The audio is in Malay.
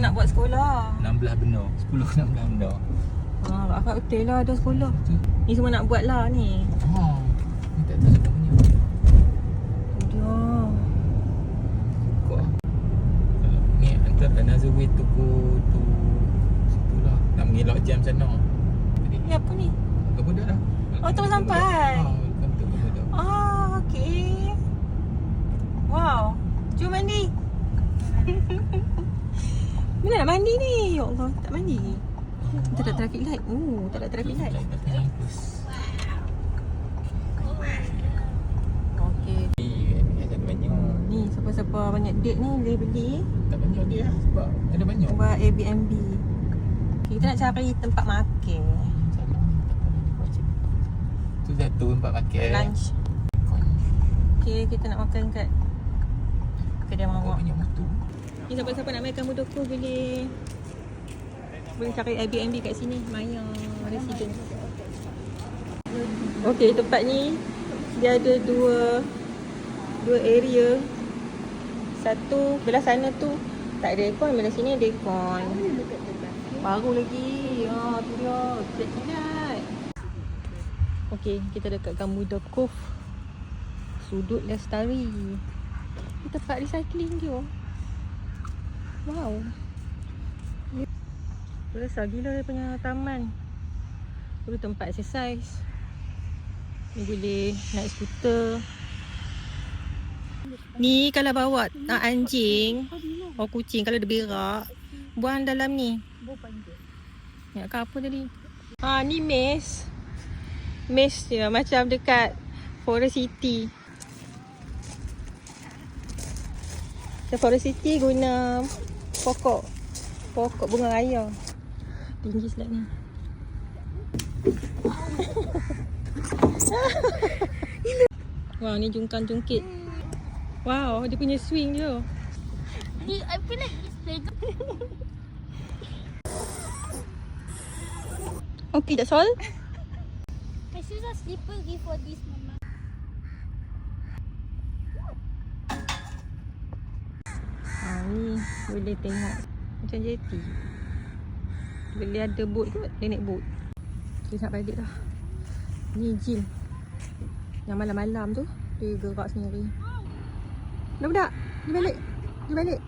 benar 10 16 benar Ah, akak betul lah ada sekolah. tu Ni semua nak buat lah ni. ha ni tak tahu siapa punya. Kau. Ah. kalau ni antara another way to go to situ lah. Nak mengelak jam sana. Ni apa ni? ke budak dah. Oh, terus sampai. ha kantor ke budak Ah, okey. Wow. Jom mandi. Bila nak mandi ni? Ya Allah, tak mandi. Tak ada traffic light. Oh, tak ada traffic light. Ada banyak date ni boleh beli Tak banyak dia lah sebab ada banyak buat Airbnb. Okay, kita nak cari tempat makan. Tu satu tempat makan Lunch. Okay, kita nak makan kat kedai mamak. banyak motor Ni siapa-siapa nak makan mudoko boleh boleh cari Airbnb kat sini. Maya Resident. Okey, tempat ni dia ada dua dua area. Satu belah sana tu tak ada aircon, belah sini ada aircon. Baru lagi. Ya, tu dia. Kilat-kilat. Okey, kita dekat Gamuda Cove. Sudut Lestari. Ni tempat recycling dia. Wow. Besar gila dia punya taman. Tu tempat exercise. Ni boleh naik skuter. Ni kalau bawa uh, anjing atau kucing kalau dia berak, buang dalam ni. Nak kat apa tadi? Ah ni maze. Maze dia macam dekat Forest City. The Forest City guna pokok pokok bunga raya. Tinggi slide ni. Wah, ni jungkan-jungkit. Wow, dia punya swing dia. I feel like it's bigger. Okay, that's all. My shoes are slippery for this, mama. Ha, ni boleh tengok macam jeti. Boleh ada boat kot, dia naik boat. Kita nak balik dah. Ni jin. Yang malam-malam tu, dia gerak sendiri. Dah budak, dia balik. Dia balik.